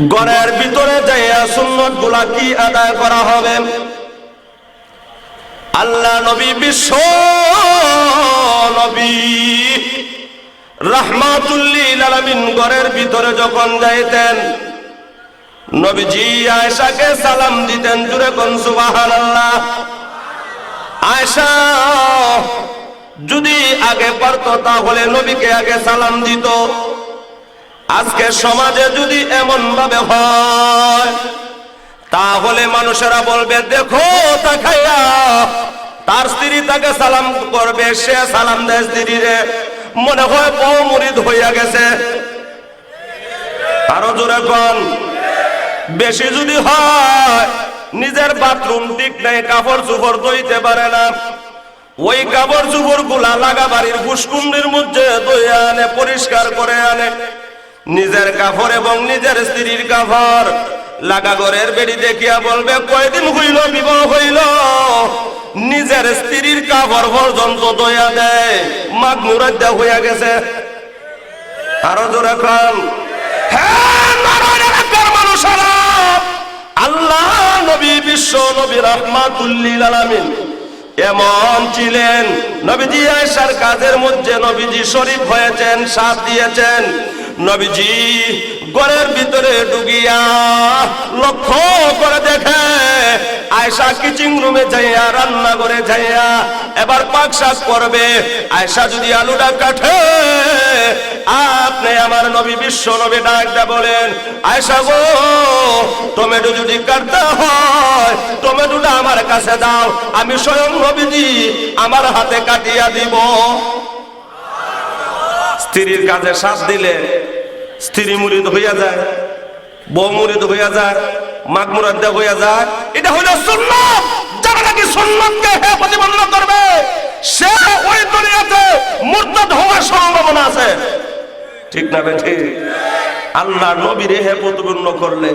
ঘরের ভিতরে যাইয়া সুন্নতগুলা কি আদায় করা হবে? আল্লাহ নবী বিশ্ব নবী রাহমাতুল্লিল আলামিন ঘরের ভিতরে যখন যাইতেন, নবীজি আয়েশাকে সালাম দিতেন জুড়ে কোন সুবহানাল্লাহ। আয়েশা, যদি আগে পারত তাহলে নবীকে আগে সালাম দিত। আজকে সমাজে যদি এমন ভাবে হয়, তাহলে মানুষেরা বলবে, দেখো তার স্ত্রী তাকে সালাম করবে, সে সালাম দেয় স্ত্রীরে। মনে হয় বউ মুরিদ হইয়া গেছে। আরও জোরে কন। বেশি যদি হয়, নিজের বাথরুম ঠিক নাই কাপড় চুপড় ধুইতে পারে না। ওই কাপড় চুপড়গুলা লাগা বাড়ির ফুসকুন্ডির মধ্যে ধুয়ে আনে, পরিষ্কার করে আনে। নিজের কাপড় এবং নিজের স্ত্রীর কাপড় লাগা ঘরের বেড়ি দেখিয়া বলবে, কয়দিন হইল, বিবাহ হইল? নিজের স্ত্রীর কাপড় পর্যন্ত দয়া দেয়। মাঘ মুরাদ্দা হইয়া গেছে। আরও জোরে মানুষেরা, আল্লাহ নবী বিশ্ব নবী রহমাতুল্লিল আলামিন এমন ছিলেন। নবীজি আয়েশার কাজের মধ্যে নবীজি শরীফ হয়েছেন, সাথ দিয়েছেন। নবীজি ঘরের ভিতরে ডুগিয়া লক্ষ্য করে দেখে আয়সা কিচিং রুমে যাইয়া, রান্না করে যাইয়া এবার পাক শাক করবে। আয়সা যদি আলুটা কাটে, আপনি আমার নবী, বিশ্ব নবী ডাকটা বলেন আয়সা গো, টমেটো যদি কাটতে হয়, টমেটোটা আমার কাছে দাও, আমি স্বয়ং নবীজি আমার হাতে কাটিয়া দিব। স্ত্রীর কাজে সাথ দিলে স্ত্রী মুরিদ হইয়া যায়, বউ মুরিদ হইয়া যায় মাঘ মুরাদ্দা হইয়া যায়। এটা হইল সুন্নত। যারা নাকি সুন্নতকে হে প্রতিবন্ধ করবে, সে ওই দুনিয়াতে মুরতাদ হওয়ার সম্ভাবনা আছে। ঠিক না বে ঠিক? আল্লাহ নবীরে হে প্রতিপন্ন করলে,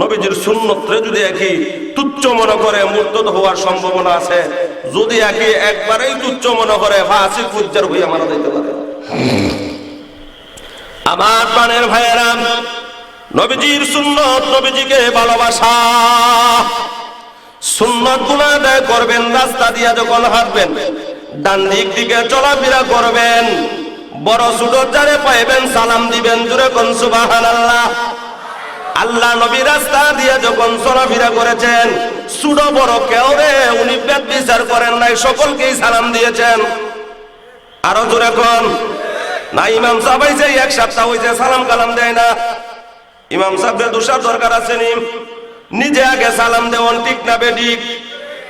নবীজির সুন্নতরে যদি একই তুচ্ছ মনে করে মুরতদ হওয়ার সম্ভাবনা আছে, যদি একই একবারেই তুচ্ছ মনে করে ফাঁসি ফুজ্জার হইয়া মারা যাইতে পারে। আমার প্রাণের ভাইয়েরা, নবীজির সুন্নত নবীজিকে ভালোবাসা। সুন্নত গুণা আদায় করবেন, রাস্তা দিয়ে যখন হাঁটবেন, ডান দিক দিকে চলাফেরা করবেন, বড় ছোট যারে পাইবেন, সালাম দিবেন জুড়ে কোন সুবাহান আল্লাহ আল্লাহ নবী রাস্তা দিয়ে যখন চলাফেরা করেছেন, ছোট বড় কেউ রে, উনি পেট বিচার করেন নাই, সকলকেই সালাম দিয়েছেন। আরও জোরে কোন? না, ইমাম সাহেব হয়েছে এক সপ্তাহ হয়েছে সালাম কালাম দেয় না। ইমাম সাহেবের দুসার দরকার আছে নি। নিজে আগে সালাম দেওয়ান ঠিক না বেঠিক।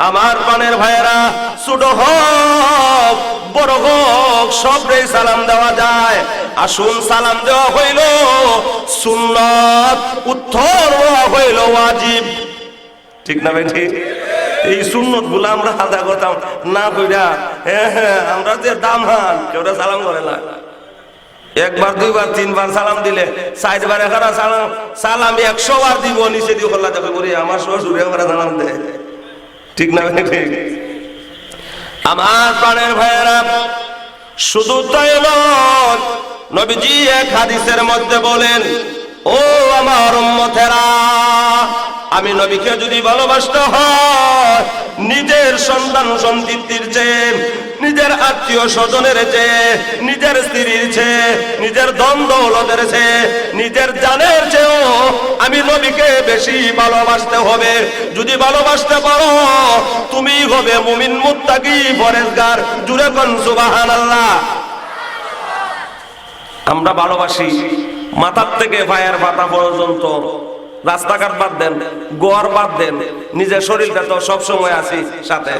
আমার পানের ভাইয়েরা, ছোট হোক, বড় হোক, সবরেই সালাম দেওয়া যায়। আসুন সালাম দেওয়া হইল, সুন্নত উত্তর হইল, ওয়াজিব। ঠিক না বেঠি এই সুন্নতগুলো আমরা আদা করতাম। না কইরা হ্যাঁ হ্যাঁ আমরা যে দাম হান কেউ সালাম করে না। একবার, দুইবার, তিনবার সালাম দিলে, চারবার এখানে সালাম সালাম একশো বার দিব, নিচে দিয়ে খোলা দেখো করি আমার শ্বশুর একবার সালাম দে ঠিক না ঠিক আমার প্রাণের ভাইয়েরা, শুধু তাই নবীজি এক হাদিসের মধ্যে বলেন ও আমার উম্মতেরা, আমি নবীকে যদি ভালোবাসতে হয়, নিজের সন্তান সন্তির চেয়ে, নিজের আত্মীয় স্বজনের চেয়ে, নিজের স্ত্রীর চেয়ে, নিজের ধন দৌলতের চেয়ে, নিজের জানের চেয়েও আমি নবীকে বেশি ভালোবাসতে হবে। যদি ভালোবাসতে পারো, তুমি হবে মুমিন, মুত্তাকি, পরেজগার, জুড়ে কোন সুবহানাল্লাহ। আমরা ভালোবাসি। মাথার থেকে পায়ের পাতা পর্যন্ত। রাস্তাঘাট বাদ দেন, গোয়ার বাদ দেন, নিজের শরীরটা তো সবসময় আছি সাথে।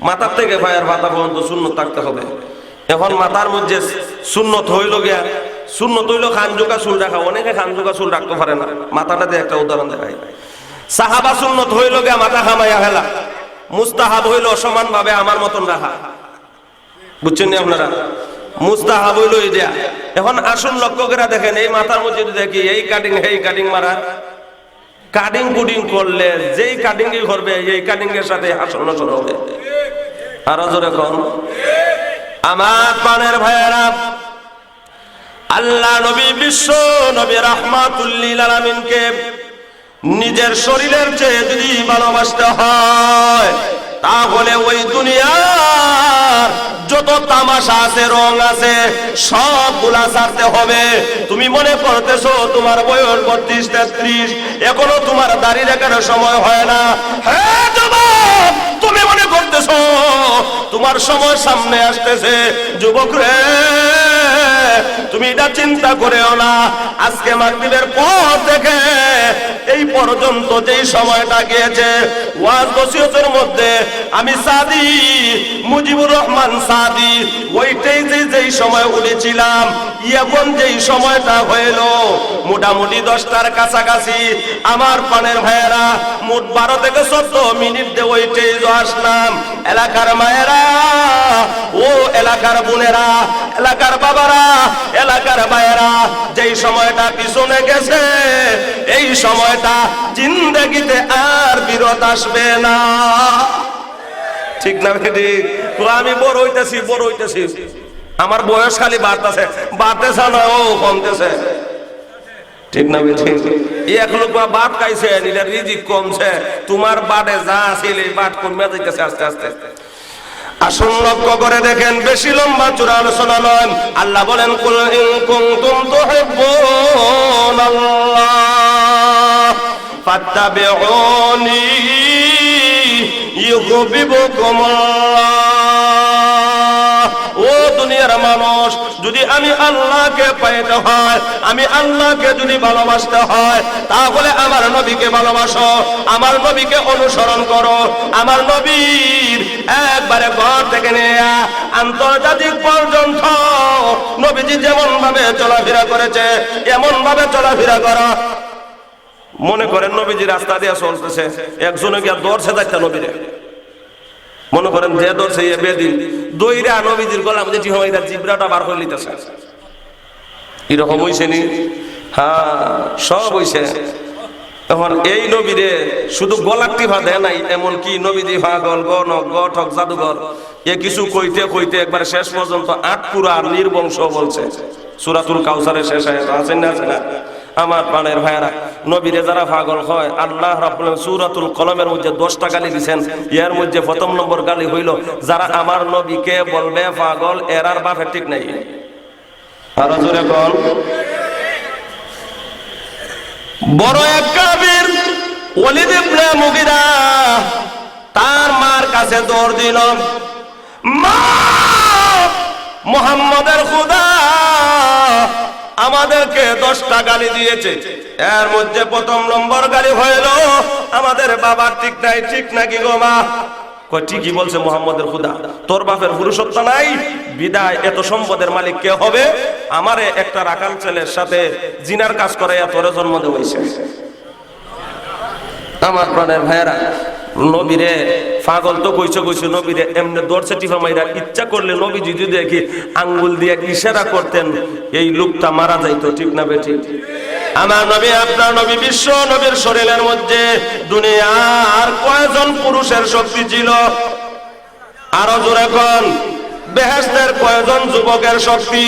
মাথার থেকে পায়ের পাতা পর্যন্ত শূন্য থাকতে হবে। এখন মাথার মধ্যে শূন্যত হইল গিয়া শূন্যত হইল খানজোকা চুল রাখা। অনেকে খানজোকা চুল রাখতে পারে না। মাথাটা দিয়ে একটা উদাহরণ দেখাই। সাহাবা শূন্যত হইল গিয়া মাথা খামাইয়া হেলা মুস্তাহাব হইল সমান ভাবে আমার মতন রাখা। বুঝছেন আপনারা? মুস্তাহাব হইল এটা এখন আসুন লক্ষ্য করে দেখেন, এই মাথার মধ্যে দেখি, এই কাটিং এই কাটিং মারা। কাটিং কুটিং করলে, যেই কাটিং করবে, এই কাটিং এর সাথে আসন নসন হবে। আরও জোরে কম আমার পানের ভাইয়েরা, আল্লাহ নবী বিশ্ব নবী রাহমাতুল্লিল আলামিনকে নিজের শরীরের চেয়ে যদি ভালোবাসতে হয় তাহলে ওই দুনিয়ার যত তামাশা আছে, রং আছে, সবগুলা ছাড়তে হবে। তুমি মনে করতেছো তোমার বয়স বত্রিশ, তেত্রিশ, এখনও তোমার দাড়ি রাখার সময় হয় না। হ্যাঁ তুমি মনে করতেছো তোমার সময় সামনে আসতেছে। যুবক রে তুমি এটা চিন্তা করেও না। আজকে মাগরিবের পর থেকে এই পর্যন্ত যেই সময়টা গিয়েছে, ওয়াজ নসিহতের মধ্যে আমি সাদি, মুজিবুর রহমান সাদি, ওইটাই যে যেই সময় উঠেছিলাম এখন যেই সময়টা হইল, মোটামুটি দশটার কাছাকাছি। আমার পানের ভাইয়েরা, মোট বারো থেকে চোদ্দ মিনিট দিয়ে ওইটাই আসলাম। এলাকার মায়েরা, ও এলাকার বোনেরা, এলাকার বাবারা এলাকার ভাইয়েরা যেই সময়টা পিছনে গেছে, এই সময়টা জিন্দগিতে আর বিরত আসবে না। ঠিক না তো আমি বড় হইতেছি বড় হইতেছি। আমার বয়স খালি বাড়তেছে বাড়তেছে না, ও, কমতেছে। ঠিক তোমার বাটে যা ছিল এই বাট কমে যাইতেছে আস্তে আস্তে। আসুন লক্ষ্য করে দেখেন, বেশি লম্বা চূড়া আলোচনা নয়। আল্লাহ বলেন, কুল ইন কুনতুম তুহিব্বুন আল্লাহ, ফাত্তাবিউনি ইউহিব্বুকুম ও দুনিয়ার মানুষ যদি আমি আল্লাহকে পাইতে হয়, আমি আল্লাহকে যদি ভালোবাসতে হয়, তাহলে আমার নবীকে ভালোবাসো, আমার নবীকে অনুসরণ করো, আমার নবীর একবারে ঘর থেকে নেয়া আন্তর্জাতিক পর্যন্ত নবীজি যেমন ভাবে চলাফেরা করেছে এমন ভাবে চলাফেরা করো। মনে করেন নবীজি রাস্তা দিয়ে চলতেছে একজনে গিয়া দর্শে যাচ্ছে নবীরে। মনে করেন যে দর্শে ইয়ে বেদিন দইরা নবীজির গলাম যেটি হয় এটা জিব্রাটা বার করে লিতেছে এরকম হইছে নি? হ্যাঁ সব হইছে। এখন এই নবীরে শুধু গলার টিভা দেয় নাই এমন কি নবীজি পাগল গ ন, গ ঠক জাদুঘর, এ কিছু কইতে কইতে একবার শেষ পর্যন্ত আট পুরা নির্বংশ বলছে। সুরাতুল কাউসারের শেষ আছেন না আছে না? আমার প্রাণের ভাইয়ারা, নবীরে যারা পাগল হয়, আল্লাহ সূরাতুল কলমের মধ্যে 10টা গালি দিবেন এর মধ্যে প্রথম নম্বর গালি হইল, যারা আমার নবীকে বলবে পাগল এরার বাপে ঠিক নাই। আর জোরে কোন বড় এক কাবির ওলিদ ইবনে মুগিরা, তার মার কাছে দৌড় দিল। মা, মোহাম্মদের খুদা আমাদেরকে দশটা গালি দিয়েছে। এর মধ্যে প্রথম নম্বর গালি হইল, আমাদের বাবার ঠিক নাই, ঠিক নাকি গো মা? ঠিকই বলছে মোহাম্মদের খুদা। তোর বাপের পুরুষত্ব নাই, বিদায়, এত সম্পদের মালিক কে হবে? আমারে একটা রাখাল ছেলের সাথে জিনার কাজ করাইয়া তোরে জন্ম দেওয়াইছে। আমার প্রাণের ভাইয়েরা নবীরে পাগল তো কইছে কইছে, নবীরে এমনি দর্শে টিফা মাইরা, ইচ্ছা করলে নবী যদি দেখি আঙ্গুল দিয়ে ইশারা করতেন, এই লোকটা মারা যাইতো, ঠিক না বেটি আমার নবী, আপনার নবী বিশ্ব নবীর শরীরের মধ্যে দুনিয়ার কয়জন পুরুষের শক্তি ছিল? আরও জোরে কোন। বেহেস্তের কয়জন যুবকের শক্তি?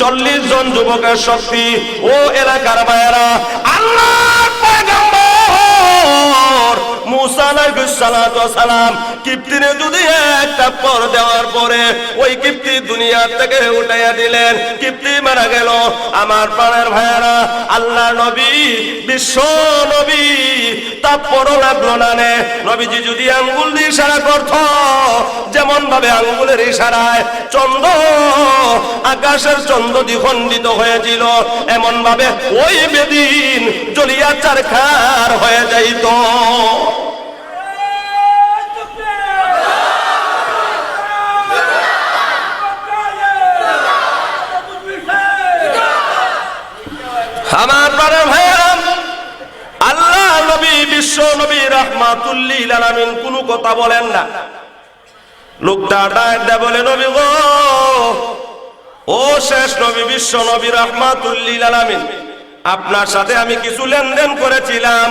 চল্লিশ জন যুবকের শক্তি? ও এলাকার ভাইয়েরা আল্লাহ ওই কিপ্তি দুনিয়া থেকে দিলেন। কিপ্তি মারা গেল। আমার প্রাণের ভাইয়েরা আল্লাহ নবী, বিশ্ব নবী, তারপরও লাগল না নবীজি যদি আঙ্গুল দিয়ে ইশারা করত যেমন ভাবে আঙ্গুলের ইশারায় চন্দ্র আকাশের চন্দ্র দ্বিখণ্ডিত হয়েছিল এমন ভাবে ওই বেদিন জ্বলিয়া চারখার হয়ে যাইত। আমার পরে ভাইয়েরা, আল্লাহ নবী, বিশ্ব নবী রহমাতুল্লিল আলামিন কোনো কথা বলেন না। লোকটা ডাক দে বলে, নবী গো, ও শেষ নবী, বিশ্ব নবী রহমাতুল্লিল আলামিন, আপনার সাথে আমি কিছু লেনদেন করেছিলাম।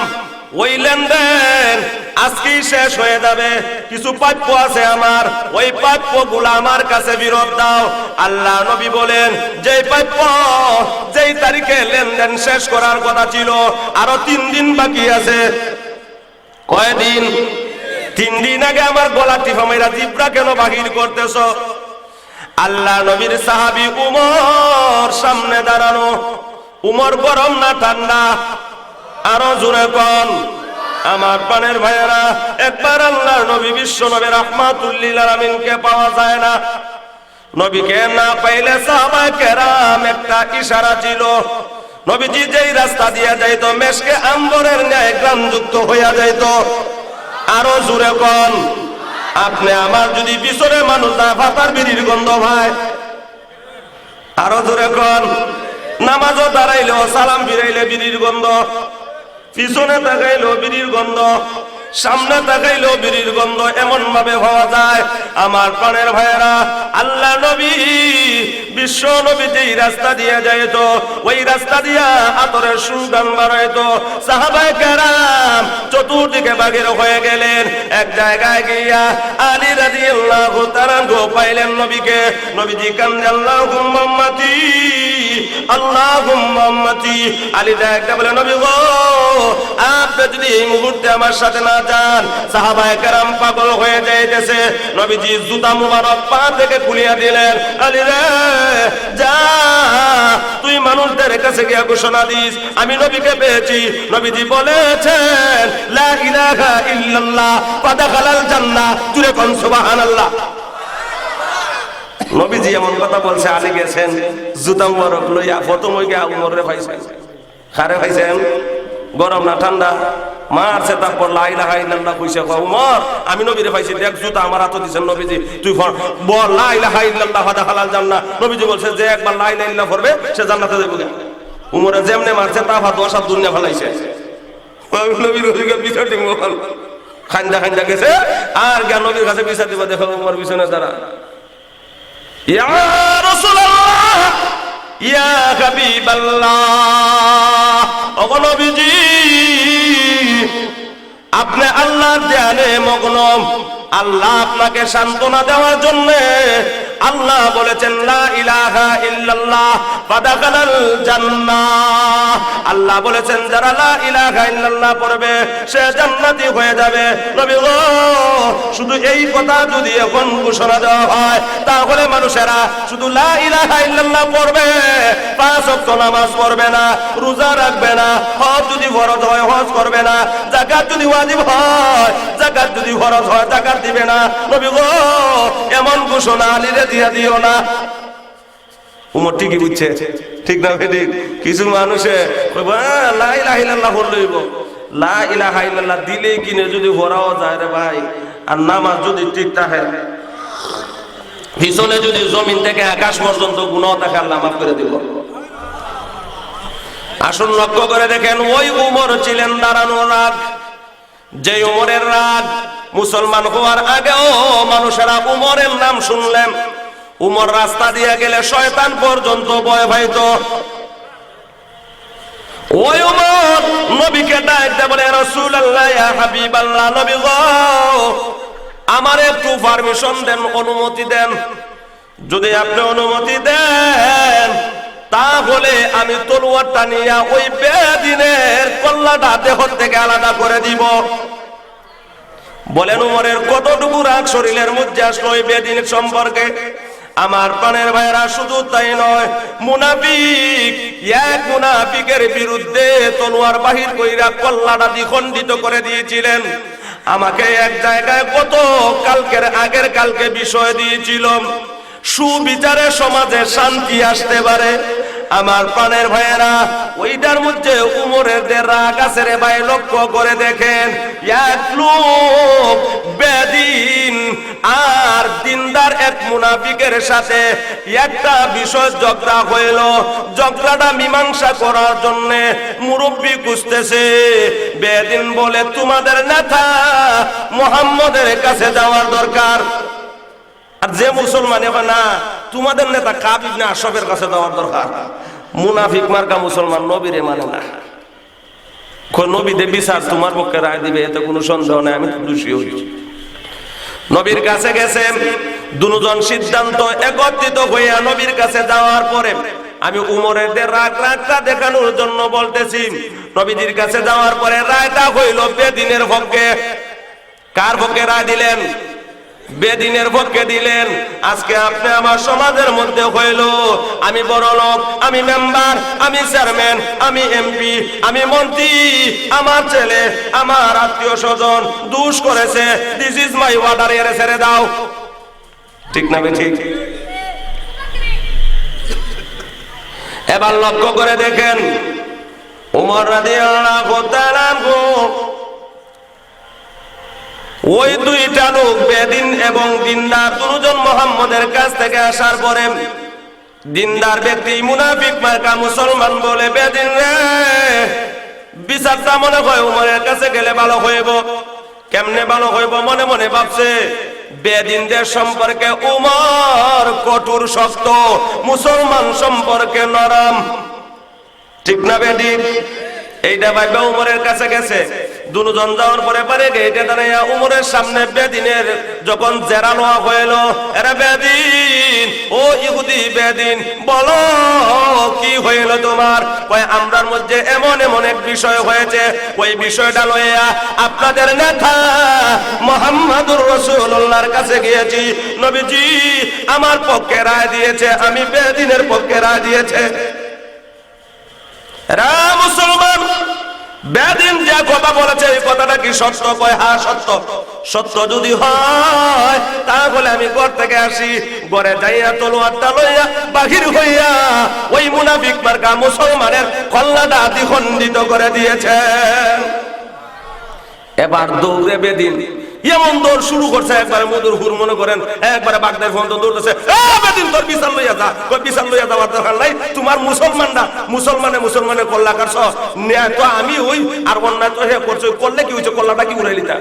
ওই লেনদেন আজকেই শেষ হয়ে যাবে। কিছু প্রাপ্য আছে আমার। ওই প্রাপ্যগুলা আমার কাছে বিরোধ দাও। আল্লাহ নবী বলেন যে প্রাপ্য, যেই তারিখে লেনদেন শেষ করার কথা ছিল, আরও তিন দিন বাকি আছে। কয়দিন? তিন দিন আগে আমার গলা টিপা মেরা জিব্রা কেন বাহির করতেছ? আল্লাহ নবীর সাহাবি উমর সামনে দাঁড়ানো। উমর গরম না ঠান্ডা? আরও জোরে কন। আমার পানের ভাইয়েরা, একবার আল্লাহ নবী বিশ্ব নবী রহমাতুল্লিল আলমিনকে পাওয়া যায় না। নবীকে না পাইলে সাহাবায়ে কেরাম একটা ইশারা ছিল, নবীজি যেই রাস্তা দিয়া যাইত, মেশকে আম্বরের ন্যায় গ্রামযুক্ত হইয়া যাইত। আরও জোরে কন, আপনি আমার যদি পিছনে মানুষ না ফাতার বিড়ির গন্ধ ভাই। আরও জোরে কন, নামাজও দাঁড়াইলেও সালাম ফিরাইলে বিড়ির গন্ধ। পিছনে তাকাইলেও বিড়ির গন্ধ, সামনে তাকাইলেও বিড়ির গন্ধ এমন ভাবে হওয়া যায়। আমার প্রাণের ভাইয়েরা, আল্লাহ নবী, বিশ্ব নবী যেই রাস্তা দিয়ে যাইতো, ওই রাস্তা দিয়া আতরের সুগান বাড়াইতো সাহাবায়ে কেরাম চতুর্দিকে বাগের হয়ে গেলেন। এক জায়গায় গিয়া আলী রাদিয়াল্লাহু তাআলা গো পাইলেন নবীকে। নবীজি কান্দে আল্লাহুম্মা বলে, নবী মুহূর্তে আমার পাগল হয়ে নবীজি জুতা দিলেন। যা, তুই মানুষদের কাছে গিয়া ঘোষণা দিস। আমি নবীকে পেয়েছি। নবীজি বলেছেন, লা ইলাহা ইল্লাল্লাহ ফাদাখালাল জান্নাহ। নবীজি এমন কথা বলছে, আলী গেছেন, জুতা মুবারক লইয়া প্রথম ওই গিয়া উমরে পাইছেন। খারে পাইছেন? গরম না ঠান্ডা? মারছে তারপর লাই লাহাই নান্ডা কইছে উমর, আমি নবীরে পাইছি, দেখ, জুতা আমার হাতে দিছেন নবীজি, তুই বল লাই লাহাই ইল্লাল্লাহ ফাদা হালাল জান্নাহ। নবীজি বলছে, যে একবার লাই ইল্লাহ পড়বে, সে জান্নাতে যাবে গা উমরে যেমনে মারছে তা ভাত ওয়াসাব দুনিয়া ফলাইছে। নবীর ওদিকে বিচার দিব খান্দা খান্দা গেছে, আর জ্ঞান নবীর কাছে বিচার দিব, দেখো উমর পিছনে দাঁড়া। ইয়া হাবিবাল্লাহ ওগো আপনি আল্লাহর ধ্যানে মগ্ন। আল্লাহ আপনাকে সান্ত্বনা দেওয়ার জন্য আল্লাহ বলেছেন, লা ইলাহা ইল্লাল্লাহ, ফাদাখালাল জান্নাহ। আল্লাহ বলেছেন, যারা লা ইলাহা ইল্লাল্লাহ পড়বে, সে জান্নাতি হয়ে যাবে। নবী গো, শুধু এই কথা যদি এখন ঘোষণা দেওয়া হয়, তাহলে মানুষেরা শুধু লা ইলাহা ইল্লাল্লাহ পড়বে, পাঁচ ওয়াক্ত নামাজ পড়বে না, রোজা রাখবে না, হজ যদি ফরজ হয়, হজ করবে না, যাকাত যদি ওয়াজিব হয়। যাকাত যদি হয় যাকাত দিবে না। গো এমন ঘোষণা দিয়া দিও না। উমর ঠিকই বুঝছে। ঠিক না ঠিক কিছু মানুষে কইব, "আহ, লা ইলাহা ইল্লাল্লাহ বললইব লা দিলেই কিনে যদি ভরাও যায় রে ভাই। আর নামাজ যদি ঠিক থাকে পিছনে যদি জমিন থেকে আকাশ পর্যন্ত গুণাও থাকে আল্লাহ মাফ করে দিব। আসুন লক্ষ্য করে দেখেন ওই উমর ছিলেন দাঁড়ানো রাগ যে উমরের রাগ মুসলমান হওয়ার আগেও মানুষেরা উমরের নাম শুনলেন। উমর রাস্তা দিয়ে গেলে শয়তান পর্যন্ত ভয় পাইত ওই উমর নবীকে ডাকতে বলে রাসূলুল্লাহ, ইয়া হাবিবাল্লাহ, নবী আমার একটু পারমিশন দেন, অনুমতি দেন। যদি আপনি অনুমতি দেন তাহলে আমি তলোয়ারটা নিয়ে ওই বেদিনের কল্লাটা দেহ থেকে আলাদা করে দিব। বলেন, উমরের কতটুকু রাগ শরীরের মধ্যে আসলো ওই বেদিন সম্পর্কে? আমার প্রাণের ভাইরা শুধু তাই নয়, মুনাফিক, এক মুনাফিকের বিরুদ্ধে তলোয়ার বাহির কইরা কল্লাটা দ্বিখণ্ডিত করে দিয়েছিলেন। আমাকে এক জায়গায় কত কালকের আগের কালকে বিষয় দিয়েছিল। সুবিচারে সমাজে শান্তি আসতে পারে। আমার প্রাণের ভাইয়েরা, ওইটার মধ্যে উমরের যে রাগ আছে রে ভাই, লক্ষ্য করে দেখেন। এক বেদিন আর দিনদার এক মুনাফিকের সাথে একটা বিষয় ঝগড়া হইল। ঝগড়াটা মীমাংসা করার জন্য মুরব্বী খুঁজতেছে। বেদিন বলে, তোমাদের নেতা মোহাম্মদের কাছে যাওয়ার দরকার। আর যে মুসলমান এখন না, তোমাদের নেতা কাবিব না আশবের কাছে দেওয়ার দরকার। মুনাফিক মার্কা মুসলমান নবীরে মানে না। আমি উমরের রাগ রাগটা দেখানোর জন্য বলতেছি, নবীজির কাছে যাওয়ার পরে রায়টা হইল বেদিনের পক্ষে। কার পক্ষে রায় দিলেন? বেদিনের পক্ষে দিলেন। আজকে আপনি আমার সমাজের মধ্যে হইল। আমি বড় লোক, আমি মেম্বার, আমি চেয়ারম্যান, আমি এমপি, আমি মন্ত্রী, আমার ছেলে, আমার আত্মীয় স্বজন দুষ করেছে। দিস ইজ মাই ওয়াটার এর ছেড়ে দাও। ঠিক না ঠিক এবার লক্ষ্য করে দেখেন। উমর রাদিয়াল্লাহু তাআলা ওই দুইটা লোক বেদিন এবং দিনদার দুজন মোহাম্মদের কাছ থেকে আসার পরে দিনদার ব্যক্তি মুনাফিক মার্কা মুসলমান বলে, বেদিন রে, বিচারটা মনে হয় উমরের কাছে গেলে ভালো হইব। কেমনে ভালো হইব মনে মনে ভাবছে, বেদিনদের সম্পর্কে উমর কঠোর শক্ত, মুসলমান সম্পর্কে নরম। ঠিক না বেদিন? এইটা ভাইবা উমরের কাছে গেছে। দুজন যাওয়ার পরে পারে গেটে দাঁড়াইয়া উমরের সামনে বেদিনের যখন জেরা লোয়া হইল, এরা বেদিন, ও ইহুদি বেদিন, বলো কি হইল তোমার? কয়, আমরার মধ্যে এমন এমন এক বিষয় হয়েছে। ওই বিষয়টা লইয়া আপনাদের নেতা মোহাম্মদুর রসুল্লাহর কাছে গিয়েছি। নবীজি, আমার পক্ষে রায় দিয়েছে, আমি বেদিনের পক্ষে রায় দিয়েছে রা মুসলমান বেদিন যা কথা বলেছে, এই কথাটা কি সত্য? কয় হ্যাঁ সত্য। সত্য যদি হয়, তাহলে আমি ঘর থেকে আসি। ঘরে যাইয়া তলোয়ারটা লইয়া বাহির হইয়া ওই মুনাফিক মার্কা মুসলমানের কল্লাটা দ্বিখণ্ডিত করে দিয়েছে এবার দৌড়ে বেদিন। এমন দৌড় শুরু করছে, একবারে মধুর হুর মনে করেন, একবারে বাগদার ফোন তো দৌড়তেছে বেদিন, তোর বিশাল লইয়া যা বিশাল লইয়া যাওয়ার দরকার নাই, তোমার মুসলমানরা, মুসলমানে মুসলমানে তো আমি ওই, আর অন্যায় তো হে করছ করলে কি কল্লাটা কি উড়াই লিতা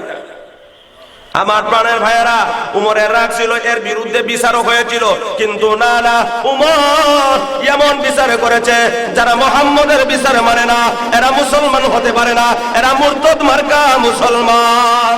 আমার প্রাণের ভাইয়েরা, উমরের রাগ ছিল, এর বিরুদ্ধে বিচারও হয়েছিল, কিন্তু না না, উমর এমন বিচারে করেছে, যারা মোহাম্মদের বিচারে মানে না, এরা মুসলমান হতে পারে না, এরা মুসলমান।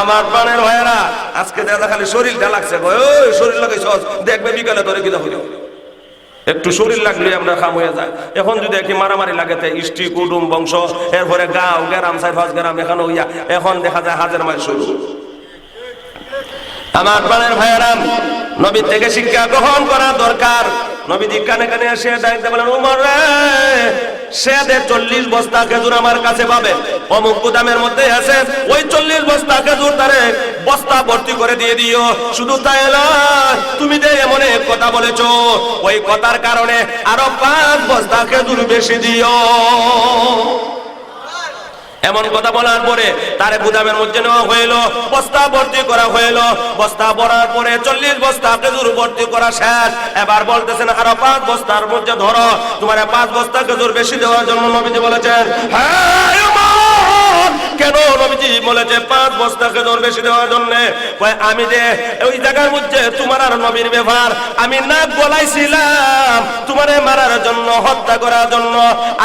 আমার প্রাণের ভাইয়েরা, আজকে দেখা খালি শরীরটা লাগছে ওই শরীর লাগে সহজ। দেখবে বিকালে ধরে কিনা হইল। একটু শরীর লাগলে আমরা খাম হয়ে যায়। এখন যদি একই মারামারি লাগে ইষ্টি কুটুম বংশ, এরপরে গাঁও, গ্রাম সাই ফাঁস গ্রাম, এখানে হইয়া এখন দেখা যায় হাজার মাইল শুরু। আমার প্রাণের ভাইয়েরাম নবী থেকে শিক্ষা গ্রহণ করা দরকার। নবীজি কানে কানে এসে ডাকতে বলেন, উমর রে সে চল্লিশ বস্তা খেজুর আমার কাছে পাবে। অমুক গুদামের মধ্যে আছে, ওই চল্লিশ বস্তা খেজুর তারে বস্তা ভর্তি করে দিয়ে দিও। শুধু তাই তুমি যে এমন এক কথা বলেছ, ওই কথার কারণে আরও পাঁচ বস্তা খেজুর বেশি দিও। এমন কথা বলার পরে তারে গুদামের মধ্যে নেওয়া হইল, বস্তা ভর্তি করা হইল বস্তা ভরার পরে চল্লিশ বস্তা খেজুর ভর্তি করা শেষ এবার বলতেছেন, আরও পাঁচ বস্তার মধ্যে ধরো তোমার পাঁচ বস্তা খেজুর বেশি দেওয়ার জন্য নবীজি বলেছেন হ্যাঁ! কেন নবীজি বলেছে পাঁচ বস্তা খেজুর বেশি দেওয়ার জন্য? কয়, আমি যে ওই জায়গার মধ্যে তোমার আর নবীর ব্যবহার আমি না গলাইছিলাম, তোমারে মারার জন্য, হত্যা করার জন্য।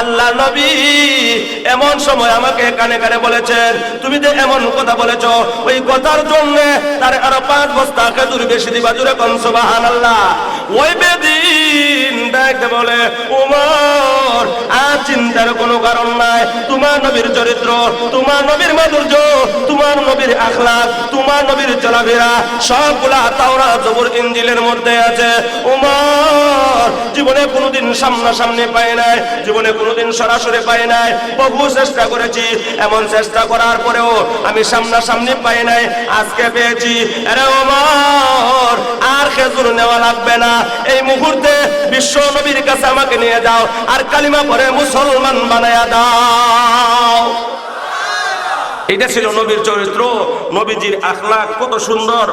আল্লাহ নবী এমন সময় আমাকে কানে কানে বলেছেন, তুমি যে এমন কথা বলেছ, ওই কথার জন্য তার আরও পাঁচ বস্তা খেজুর বেশি দিবা জুড়ে কন সুবাহান আল্লাহ ওই বেদিন দেখতে বলে উমর আর চিন্তার কোনো কারণ নাই। তোমার নবীর চরিত্র, তোমার নবীর মাধুর্য, তোমার নবীর তোমার নবীর চলাফেরা, সবগুলা তাওরা ইঞ্জিলের মধ্যে আছে। উমর জীবনে কোনোদিন সামনাসামনি নাই, জীবনে কোনোদিন সরাসরি পাই নাই। বহু চেষ্টা করেছি, এমন চেষ্টা করার পরেও আমি সামনাসামনি পাই নাই, আজকে পেয়েছি। আরে আর খেজুর নেওয়া লাগবে না। এই মুহূর্তে বিশ্ব নবীর কাছে আমাকে নিয়ে যাও, আর কালিমা পরে মুসলমান বানায়া দাও। এটা ছিল নবীর চরিত্র, নবীজির আখলাখ কত সুন্দর।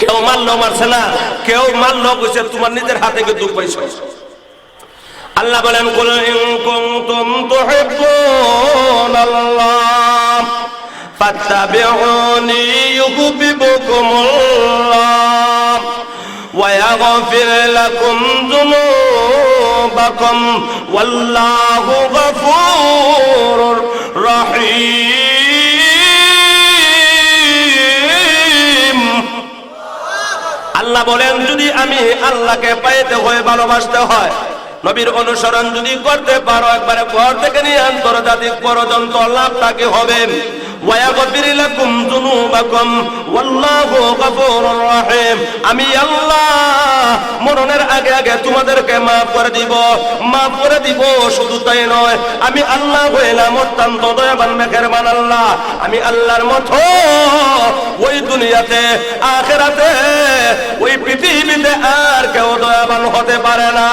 কেউ মাল্য মারছে না, কেউ মাল্য কইছে তোমার নিজের হাতে দুঃখ পাইছ। আল্লাহ বলেন, কুল ইন কুনতুম তুহিব্বুন আল্লাহ, ফাত্তাবিউনি ইউহিব্বুকুমুল্লাহ, ওয়া ইয়াগফির লাকুম যুনুব ذنوبكم والله غفور رحيم আল্লাহ বলেন যদি আমি আল্লাহকে পাইতে হয় ভালোবাসতে হয় নবীর অনুসরণ যদি করতে পারো একবারে ঘর থেকে নিয়ে আন্তর্জাতিক পর্যন্ত লাভ তাকে হবে ওয়ায়াগফির লাকুম যুনুবাকুম, ওয়াল্লাহু গফুরুর রহিম। আমি আল্লাহ, মরণের আগে আগে তোমাদেরকে maaf করে দিব। maaf করে দিব, শুধু তাই নয়, আমি আল্লাহ হইলাম অত্যন্ত দয়াবান, মেহেরবান আল্লাহ। আমি আল্লাহর মতো ওই দুনিয়াতে, আখেরাতে, ওই পৃথিবীতে আর কেউ দয়াবান হতে পারে না।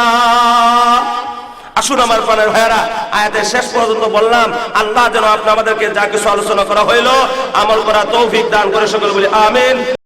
আসুন আমার প্রাণের ভাইয়ারা, আয়াতের শেষ পর্যন্ত বললাম, আল্লাহ যেন আপনি আমাদেরকে যা কিছু আলোচনা করা হইল, আমল করা তৌফিক দান করে সকল বলি, আমিন।